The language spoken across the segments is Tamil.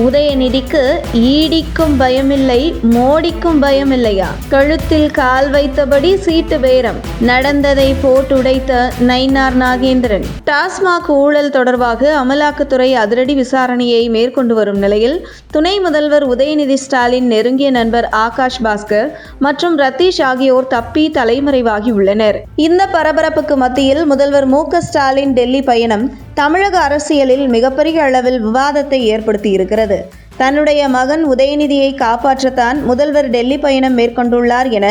உதயநிதிக்கு ஈடிக்கும் பயமில்லை மோடிக்கும் பயமில்லையா? கழுத்தில் கால் வைத்தபடி சீட்டு பேரம். நடந்ததை போட்டுடைத்த நயினார் நாகேந்திரன். டாஸ்மாக் ஊழல் தொடர்பாக அமலாக்கத்துறை அதிரடி விசாரணையை மேற்கொண்டு வரும் நிலையில் துணை முதல்வர் உதயநிதி ஸ்டாலின் நெருங்கிய நண்பர் ஆகாஷ் பாஸ்கர் மற்றும் ரத்தீஷ் ஆகியோர் தப்பி தலைமறைவாகி உள்ளனர். இந்த பரபரப்புக்கு மத்தியில் முதல்வர் மு ஸ்டாலின் டெல்லி பயணம் தமிழக அரசியலில் மிகப்பெரிய அளவில் விவாதத்தை ஏற்படுத்தி இருக்கிறது தன்னுடைய மகன் உதயநிதியை காப்பாற்றத்தான் முதல்வர் டெல்லி பயணம் மேற்கொண்டுள்ளார் என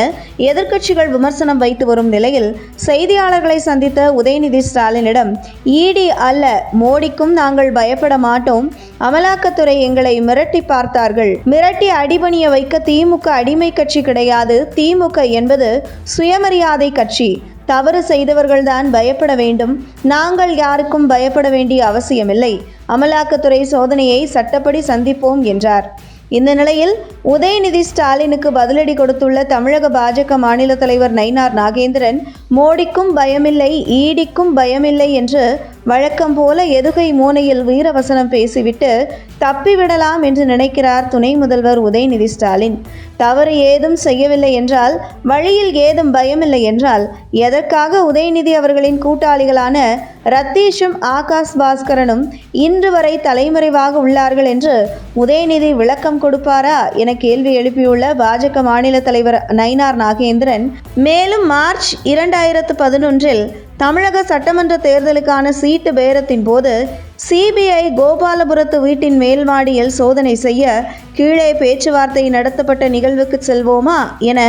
எதிர்க்கட்சிகள் விமர்சனம் வைத்து வரும் நிலையில் செய்தியாளர்களை சந்தித்த உதயநிதி ஸ்டாலினிடம் ஈடி அல்ல மோடிக்கும் நாங்கள் பயப்பட மாட்டோம். அமலாக்கத்துறை எங்களை மிரட்டி பார்த்தார்கள். மிரட்டி அடிபணிய வைக்க திமுக அடிமை கட்சி கிடையாது. திமுக என்பது சுயமரியாதை கட்சி. தவறு செய்தவர்கள்தான் பயப்பட வேண்டும். நாங்கள் யாருக்கும் பயப்பட வேண்டிய அவசியமில்லை. அமலாக்கத்துறை சோதனையை சட்டப்படி சந்திப்போம் என்றார். இந்த நிலையில் உதயநிதி ஸ்டாலினுக்கு பதிலடி கொடுத்துள்ள தமிழக பாஜக மாநில தலைவர் நயினார் நாகேந்திரன் மோடிக்கும் பயமில்லை ஈடிக்கும் பயமில்லை என்று வழக்கம் போல எதுகை மூனையில் வீரவசனம் பேசிவிட்டு தப்பிவிடலாம் என்று நினைக்கிறார் துணை முதல்வர் உதயநிதி ஸ்டாலின். தவறு ஏதும் செய்யவில்லை என்றால் வழியில் ஏதும் பயமில்லை என்றால் எதற்காக உதயநிதி அவர்களின் கூட்டாளிகளான ரத்தீஷும் ஆகாஷ் பாஸ்கரனும் இன்று வரை தலைமறைவாக உள்ளார்கள் என்று உதயநிதி விளக்கம் கொடுப்பாரா? என கேள்வி எழுப்பியுள்ள பாஜக மாநில தலைவர் நயினார் நாகேந்திரன் மேலும் மார்ச் இரண்டாயிரத்து பதினொன்றில் தமிழக சட்டமன்ற தேர்தலுக்கான சீட்டு பேரத்தின் போது சிபிஐ கோபாலபுரத்து வீட்டின் மேல்மாடியில் சோதனை செய்ய கீழே பேச்சுவார்த்தை நடத்தப்பட்ட நிகழ்வுக்கு செல்வோமா என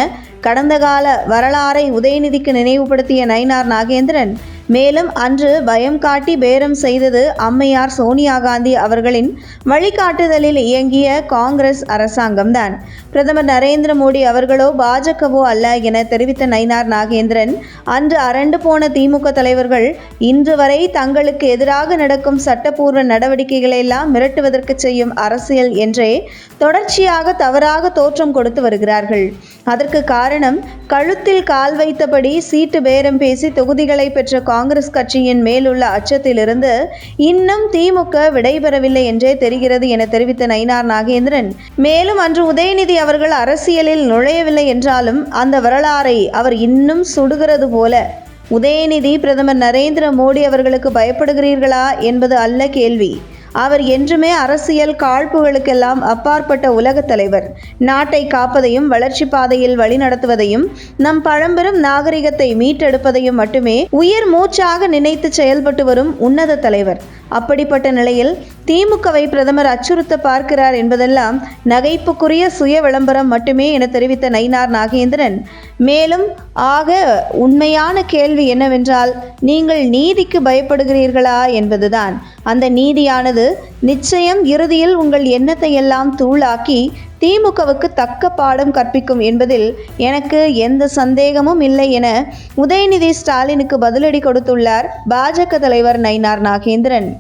கடந்த கால வரலாறை உதயநிதிக்கு நினைவுபடுத்திய நயினார் நாகேந்திரன் மேலும் அன்று பயம் காட்டி பேரம் செய்தது அம்மையார் சோனியா காந்தி அவர்களின் வழிகாட்டுதலில் இயங்கிய காங்கிரஸ் அரசாங்கம்தான். பிரதமர் நரேந்திர மோடி அவர்களோ பாஜகவோ அல்ல என தெரிவித்த நயினார் நாகேந்திரன் அன்று அரண்டு போன திமுக தலைவர்கள் இன்று வரை தங்களுக்கு எதிராக நடக்கும் சட்டப்பூர்வ நடவடிக்கைகளெல்லாம் மிரட்டுவதற்கு செய்யும் அரசியல் என்றே தொடர்ச்சியாக தவறாக தோற்றம் கொடுத்து வருகிறார்கள். அதற்கு காரணம் கழுத்தில் கால் வைத்தபடி சீட்டு பேரம் பேசி தொகுதிகளை பெற்ற காங்கிரஸ் கட்சியின் மேலுள்ள அச்சத்திலிருந்து இன்னும் திமுக விடைபெறவில்லை என்றே தெரிகிறது என தெரிவித்த நயினார் நாகேந்திரன். மேலும் அன்று உதயநிதி அவர்கள் அரசியலில் நுழையவில்லை என்றாலும் அந்த வரலாறை அவர் இன்னும் சுடுகிறது போல. உதயநிதி பிரதமர் நரேந்திர மோடி அவர்களுக்கு பயப்படுகிறீர்களா என்பது அல்ல கேள்வி. அவர் என்றுமே அரசியல் காழ்ப்புகளுக்கெல்லாம் அப்பாற்பட்ட உலகத் தலைவர். நாட்டை காப்பதையும் வளர்ச்சி பாதையில் வழிநடத்துவதையும் நம் பழம்பெரும் நாகரிகத்தை மீட்டெடுப்பதையும் மட்டுமே உயிர் மூச்சாக நினைத்து செயல்பட்டு வரும் உன்னத தலைவர். அப்படிப்பட்ட நிலையில் திமுகவை பிரதமர் அச்சுறுத்த பார்க்கிறார் என்பதெல்லாம் நகைப்புக்குரிய சுய விளம்பரம் மட்டுமே என தெரிவித்த நயினார் நாகேந்திரன். மேலும் ஆக உண்மையான கேள்வி என்னவென்றால் நீங்கள் நீதிக்கு பயப்படுகிறீர்களா என்பதுதான். அந்த நீதியானது நிச்சயம் இறுதியில் உங்கள் எண்ணத்தை எல்லாம் தூளாக்கி திமுகவுக்கு தக்க பாடம் கற்பிக்கும் என்பதில் எனக்கு எந்த சந்தேகமும் இல்லை என உதயநிதி ஸ்டாலினுக்கு பதிலடி கொடுத்துள்ளார் பாஜக தலைவர் நயினார் நாகேந்திரன்.